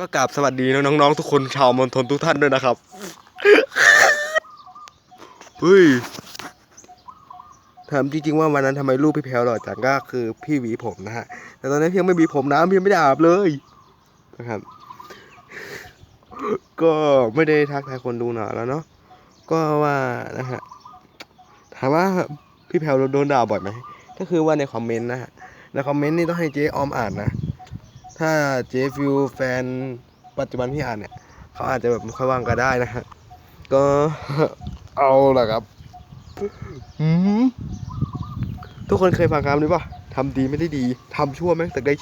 ก็กราบสวัสดีน้องๆทุกคนชาวมณฑลทุกท่านด้วยนะครับเฮ้ยถามจริงๆว่าวันนั้นทำไมรูปพี่แพลวหล่อจังก็คือพี่หวีผมนะฮะ แต่ตอนนี้นพี่ยังไม่หวีผมน้ำพี่ยังไม่ได้อาบเลยนะครับ ก็ไม่ได้ทักทายคนดูหนาแล้วเนาะก็ว่านะฮะถามว่าพี่แพลวโดนด่าบ่อยไหมก็คือว่าในคอมเมนต์นะฮะในคอมเมนต์นี่ต้องให้เจ๊ออมอ่านนะ ถ้าเจฟิวแฟนปัจจุบันพี่อ่านเนี่ยเขาอาจจะแบบไม่ค่อยว่างก็ได้นะฮะก็เอาละครับทุกคนเคยฟังคำนี้ป่ะทำดีไม่ได้ดีทำชั่วแม่งสึกได้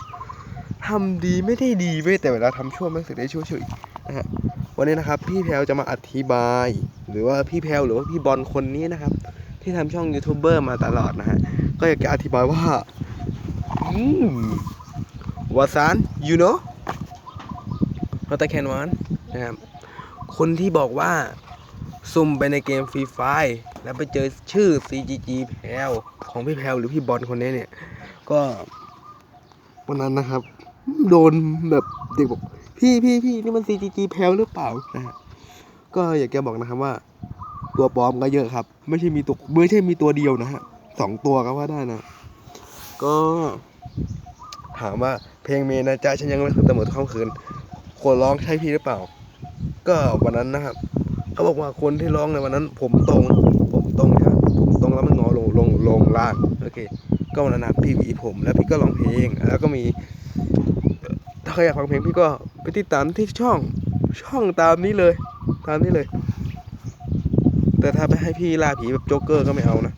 ทำดีไม่ได้ดีเว้ยแต่เวลาทำชั่วแม่งสึกได้ชั่วเฉยนะฮะวันนี้นะครับ พี่แพลวจะมาอธิบาย หรือว่าพี่แพลวหรือว่าพี่บอลคนนี้นะครับ ที่ทำช่องยูทูบเบอร์มาตลอดนะฮะก็อยากจะอธิบายว่าอืม วาซาน you know มาตาแคนวานนะครับ คนที่บอกว่าซุ่มไปในเกมฟรีไฟแล้วไปเจอชื่อ CGG แพลวของพี่แพลวหรือพี่บอลคนนี้เนี่ย ก็วันนั้นนะครับ โดนแบบเด็กบอก พี่พี่พี่นี่มัน CGG แพลวหรือเปล่านะฮะก็อยากจะบอกนะครับว่า ตัวปลอมก็เยอะครับ ไม่ใช่มีตัวไม่ใช่มีตัวเดียวนะฮะสองตัวก็ว่าได้นะ ก็ถามว่า เพลงเมนะจ๊ะฉันยังไม่คืนเสมอทุกค่ำคืนคนร้องใช่พี่หรือเปล่า ก็วันนั้นนะครับ เขาบอกว่าคนที่ร้องในวันนั้น ผมตรง ผมตรงนะครับผมตรงแล้วมันงอลงลงลงล่างโอเค ก็วันนั้นนะพี่วีผมแล้วพี่ก็ร้องเพลง แล้วก็มี ถ้าใครอยากฟังเพลงพี่ก็ไปติดตามที่ช่องช่องตามนี้เลย ตามนี้เลย แต่ถ้าไปให้พี่ล่าผีแบบโจ๊กเกอร์ก็ไม่เอานะ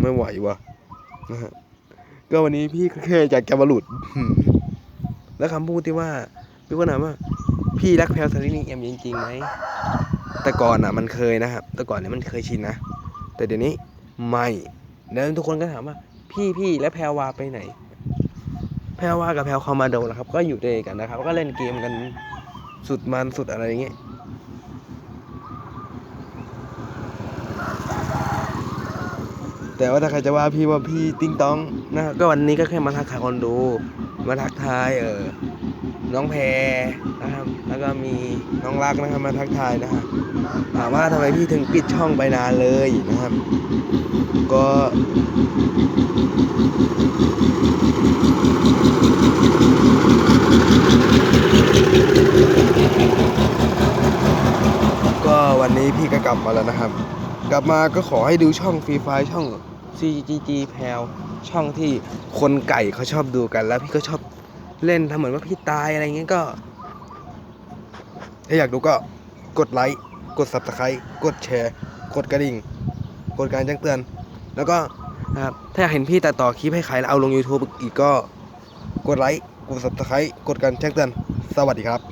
ไม่ไหววะนะฮะ ก็วันนี้พี่แค่อยากจะมาหลุด แล้วคำพูดที่ว่าพี่ก็ถามว่า พี่รักแพลวสลินีเอ็มจริงๆไหมแต่ก่อนอะมันเคยนะครับ แต่ก่อนเนี่ยมันเคยชินนะ แต่เดี๋ยวนี้ไม่แล้วทุกคนก็ถามว่า พี่พี่แล้วแพรวาไปไหน แพรวากับแพรวคอมมาโดนะครับ ก็อยู่ด้วยกันนะครับ ก็เล่นเกมกันสุดมันสุดอะไรอย่างเงี้ย แต่ว่าถ้าใครจะว่าพี่ว่าพี่ติ้งต้องนะครับก็วันนี้ก็แค่มาทักทายคนดู มาทักทายเออน้องแพรนะครับ แล้วก็มีน้องรักนะครับมาทักทายนะครับถามว่าทำไมพี่ถึงปิดช่องไปนานเลยนะครับ ก็ก็วันนี้พี่ก็กลับมาแล้วนะครับ กลับมาก็ขอให้ดูช่องฟรีไฟช่อง CGG แพลวช่องที่คนไก่เขาชอบดูกัน แล้วพี่ก็ชอบเล่นทำเหมือนว่าพี่ตายอะไรเงี้ยก็ ถ้าอยากดูก็กดไลค์ กด subscribe กดแชร์ กดกระดิ่ง กดการแจ้งเตือน แล้วก็นะครับถ้าอยากเห็นพี่ตัดต่อคลิปให้ใครแล้วเอาลง YouTube อีกก็กดไลค์ กด subscribe กดการแจ้งเตือน สวัสดีครับ